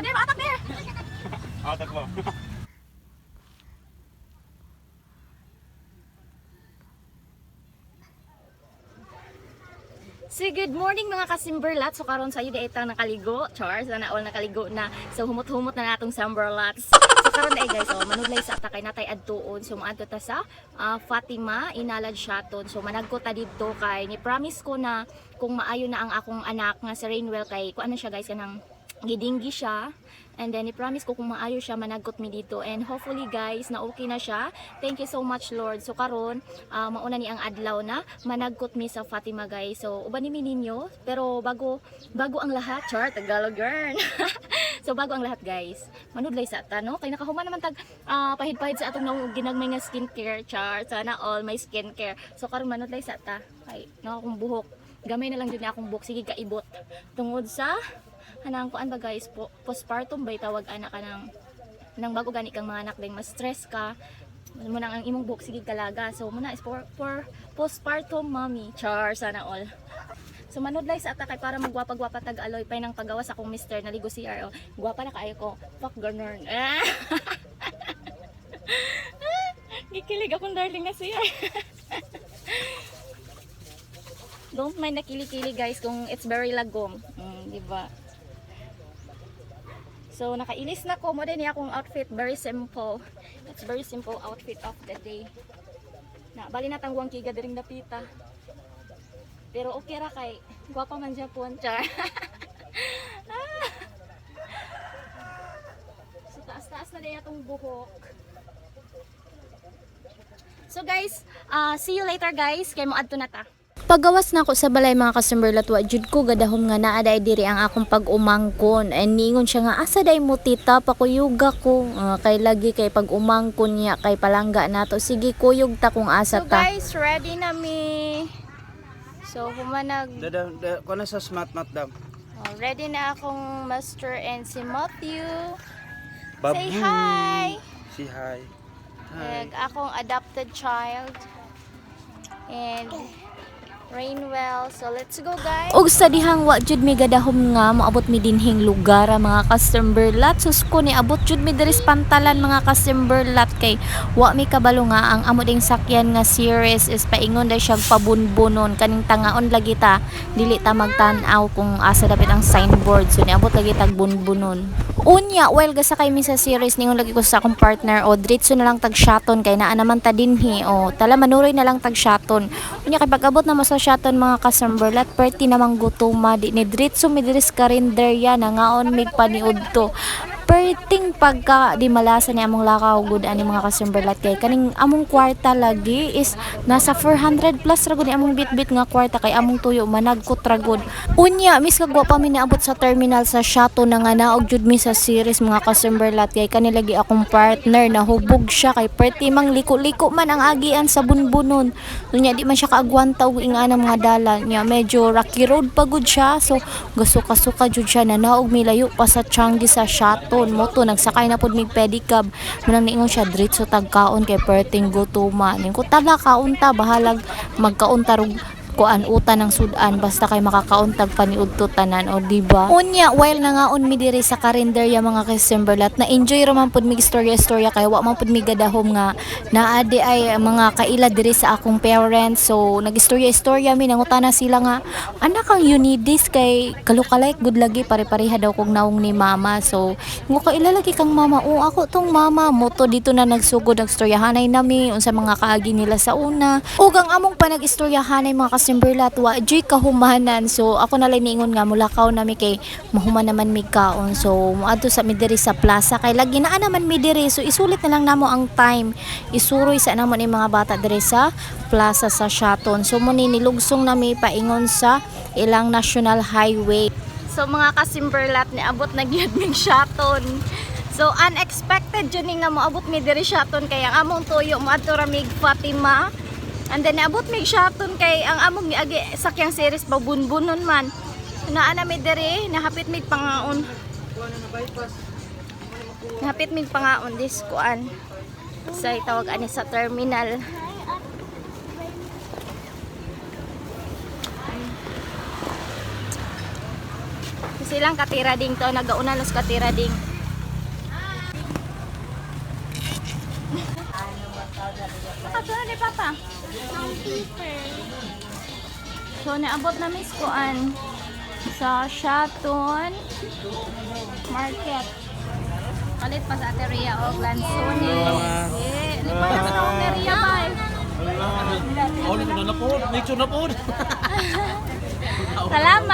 Din, atak din. Ah, takbo. So good morning mga kasimberlat. So karon sa iyo di itang nakaligo. Char, sana all nakaligo na. So humot-humot na natong samberlats. So karon ay guys, so manudlay sa atakay natay adtuon. So maadto ta sa ah, Fatima Inalad Shaton. So managko ta didto kay ni promise ko na kung maayo na ang akong anak nga si Rainwell kay kuan na siya guys kanang gidinggi siya. And then, i-promise ko kung maayo siya, managot mi dito. And hopefully, guys, na okay na siya. Thank you so much, Lord. So, karon ah, mauna ni ang adlaw na managot mi sa Fatima, guys. So, uban ni ninyo. Pero, bago, bago ang lahat, char, Tagalog girl. so, bago ang lahat, guys. Manudlay sa ata, no? Kay nakahuman naman tag ah, pahid-pahid sa atong ginagmay nga skincare, char. Sana all may skincare. So, karon manudlay sa ata. Kay, na akong buhok. Gamay na lang din akong buhok. Sige, kaibot. Tungod sa kanang kuan ba guys po, postpartum bay tawag anak ka ng nang bago gani kang mga anak din mas stress ka mo nang ang imong buhok sige kalaga so muna is for, for postpartum mommy char sana all So manudlay sa atakay para magwapa-gwapa tag aloy pay nang pagawa sa akong mister naligo CR oh. Gwapa na kaayo ko. Fuck ganun. Ah. Gikilig akong darling na CR. Don't mind na kili-kili guys kung it's very lagom. Mm, di ba? So, nakailis na ko. Mo din niya akong outfit. Very simple. It's very simple outfit of the day. Na, bali na tangwang kiga diring dapita. Pero okay ra kay gwapa man Japon. Char. Ah. so, taas-taas na din itong buhok. So guys, uh, see you later guys. Kay mo adto na ta. Pagawas na ako sa balay mga kasimberlat wa jud ko gadahom nga naa day diri ang akong pag-umangkon. And ningon siya nga asa day mo tita pakuyuga ko. Ah, kay lagi kay pag-umangkon niya kay palangga nato. Sige kuyog ta kung asa So ta. guys, ready na mi. So humanag Dada, da, ko na sa smart mat dam. Oh, ready na akong master and si Matthew. Babu. Say hi. Say hi. Hi. Akong adopted child. And Rainwell. So let's go guys. Og sa dihang wa jud mi gadahom nga moabot mi dinhing lugar mga kasimberlat. Sus ko ni abot jud mi diri pantalan mga kasimberlat kay wa mi kabalo nga ang amo ding sakyan nga series is paingon day siya pabunbunon kaning tangaon lagi ta dili ta magtan-aw kung asa dapat ang signboard so niabot lagi tag bunbunon. Unya, while gasa kay mi sa series ningon lagi ko sa akong partner o diretso na lang tag shaton kay naa naman ta dinhi o tala manuroy na lang tag shaton. Unya kay pag-abot na mo sa shaton mga kasamberlat perti namang gutuma di ni diretso mi diri sa karinderya na ngaon mig paniud to. Perting pagka di malasa ni among lakaw gud ani mga kasimberlat kay kaning among kwarta lagi is nasa 400 plus ra ni among bitbit nga kwarta kay among tuyo managkot ra gud. Unya mis kagwa pa mi naabot sa terminal sa Shato na nga naog jud mi sa series mga kasimberlat kay kanilagi akong partner na hubog siya kay perti mang liko-liko man ang agian sa bunbunon. Unya di man siya kaagwanta og ingana mga dalan niya medyo rocky road pa gud siya so gasuka-suka jud siya na naog mi layo pa sa Changi sa Shaton moto nagsakay na pud mig pedicab. Manang niingon siya diretso tagkaon kay perting gutuma. Ning ko tala kaunta bahalag magkaunta rog kuan uta ng sudan basta kay makakauntag paniud to tanan o di ba unya while nangaon mi diri sa karinderya mga kasimberlat na enjoy ra man pud mig istorya istorya kay wa man pud mi gadahom nga naadi ay mga kaila diri sa akong parents. So nagistorya istorya mi nangutana sila nga anak ang unidis kay kalukalay good lagi pare-pareha daw kog naong ni mama. So ngo kaila lagi kang mama. O ako tong mama moto dito na nagsugod ang istoryahanay nami unsa mga kaagi nila sa una. Ug ang among panag-istoryahanay mga kasimberlat wa joy kahumanan. So ako na lang niingon nga mulakaw nami kay mahuman naman mi kaon. So moadto sa mi sa plaza. Kay lagi naa naman mi so isulit na lang namo ang time. Isuroy sa namo ni mga bata diri sa plaza sa Shaton. So muni nilugsong nami paingon sa ilang national highway. So mga kasimberlat ni abot na gyud mig shaton. So unexpected jud ni nga moabot mi diri shaton. Kay ang among tuyo moadto ra mig Fatima. And then abot mig shaton kay ang among giagi sakyang series babunbunon man. Naa na mi diri nahapit mig pangaon. Nahapit mig pangaon dis kuan. Sa tawag ani sa terminal. silang katira ding to nagauna los katira ding. Nakatuna ni Papa. So, naabot na miss kuan sa Shaton Market. Palit pa sa Ateria o Glanzones. Eh, lipat na sa Ateria ba? Oh, nito na po. Nature na po. Salamat!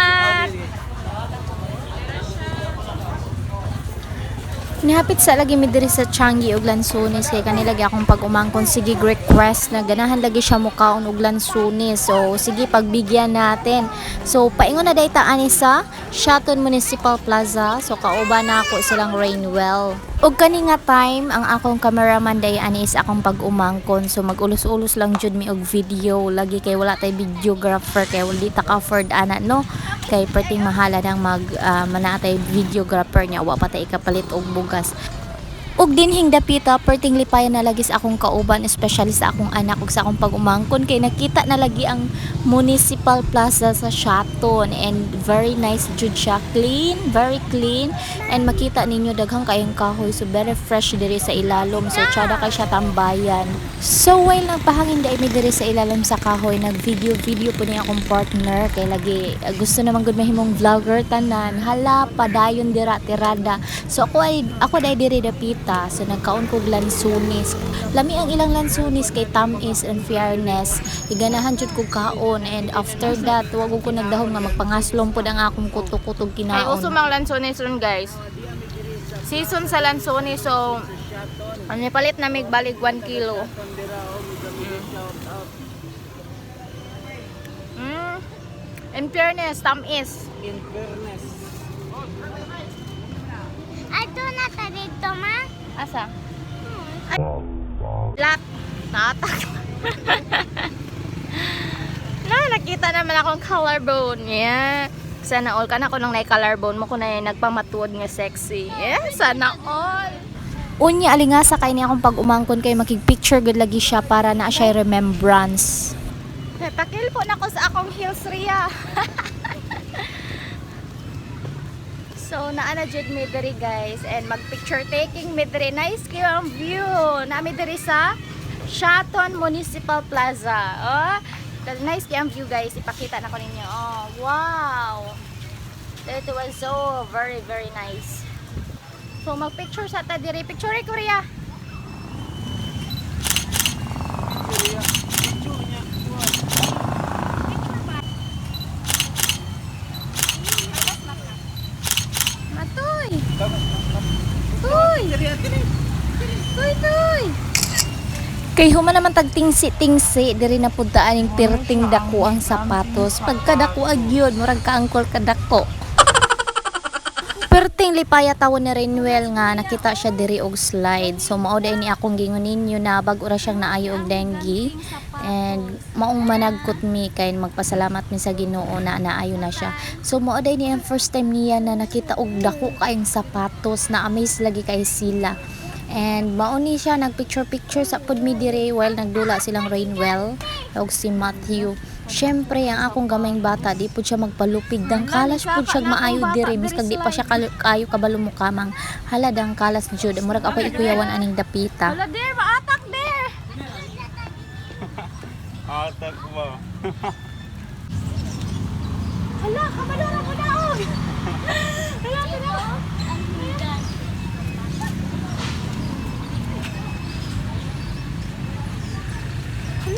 Nihapit sa lagi mi diri sa Changi ug Lansunis kay kanila gi akong pag umangkon sige request na ganahan lagi siya mukaon og Lansunis. So sige pagbigyan natin. So paingon na dayta ani sa Shaton Municipal Plaza. So kauban na ako silang Rainwell. Ug kani nga time ang akong cameraman day ani is akong pag umangkon. So magulos-ulos lang jud mi og video lagi kay wala tay videographer kay wala ta afford ana no kay perting mahala nang mag uh, manatay videographer niya wa pa tay ikapalit og hojas ug dinhing dapita perting lipayan na lagi sa akong kauban especially sa akong anak ug sa akong pag-umangkon. Kay nakita na lagi ang municipal plaza sa Shaton. And very nice jud siya. Clean very clean. And makita ninyo daghang kayong kahoy. So very fresh diri sa ilalom. So tsada kay siya tambayan. So while nagpahangin dai mi diri sa ilalim sa kahoy nag video video po niya akong partner. Kay lagi uh, gusto naman gud mahimong vlogger tanan. Hala padayon dira tirada. So ako ay ako dai diri dapita so nagkaon kog lansunis lami ang ilang lansunis kay tamis and fairness iganahan jud kog kaon and after that wag ko nagdahom nga magpangaslom pud ang akong kutok-kutok Ay, kinaon uso mang lansones ron guys. Season sa lansones, so ano palit na mig balik 1 kilo. Mm. In fairness, tamis. In fairness. Ato na ta dito, ma. Asa? Ay, lat. Natak. na, nakita naman akong collarbone. Yeah. Sana all. Kana ko nung na-collarbone mo ko na yung nagpamatuod nga sexy. Yeah, sana all. Unya alingasa kay ni akong pag umangkon kay makig-picture gud lagi siya para na siya remembrance. Takil po na ko sa akong heels, Ria. so, naana jud mi diri guys and mag-picture taking mi diri. Nice kayo ang view. Nami diri sa Shaton Municipal Plaza. Oh, nice kayo ang view guys. Ipakita na ko ninyo. Oh, wow. It was so very very nice. So, mag-picture sa ta diri. Picture ko, Kay human naman tag tingsi-tingsi diri na pudtaan ning pirting dako ang sapatos. Pagkadako agyod murag kaangkol kadako. Perting lipaya tawon ni Renwell nga nakita siya diri og slide. So mao ni akong gingon ninyo na bag ora siyang naayo og dengue and maong managkot mi kay magpasalamat mi sa Ginoo na naayo na siya. So mao ni ang first time niya na nakita og dako kaayong sapatos na amaze lagi kay sila. And mauni siya nagpicture-picture sa pud mi diri while nagdula silang Rainwell og si Matthew. Syempre ang akong gamayng bata di pud siya magpalupig dang kalas pud siya maayo diri miskag di pa siya kal- kayo kabalo mo kamang hala dang kalas jud murag ako ikuyawan aning dapita. Wala there, maatak there! Atak mo. Hala, kabalura mo daon! Hala,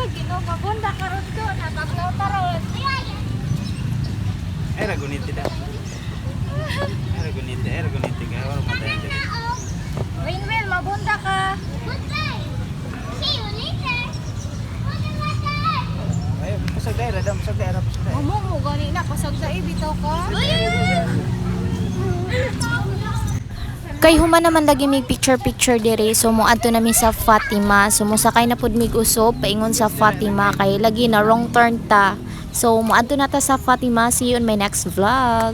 hala! Hala, ginamagunda ka ron doon. Nataglaw ta ron. Ay, raguniti da. Raguniti. Kaya wala matayan diri. Rainwell, mabunda ka. See you later. Ay, pasag daira daw. Pasag daira. Pasag daira. Amo mo, gani na. Pasag sa ibitaw ka. Kay human naman lagi mig picture-picture diri so mo adto nami sa Fatima. So mo sakay na pud mig usop paingon sa Fatima kay lagi na wrong turn ta. So mo adto na ta sa Fatima. See you in my next vlog.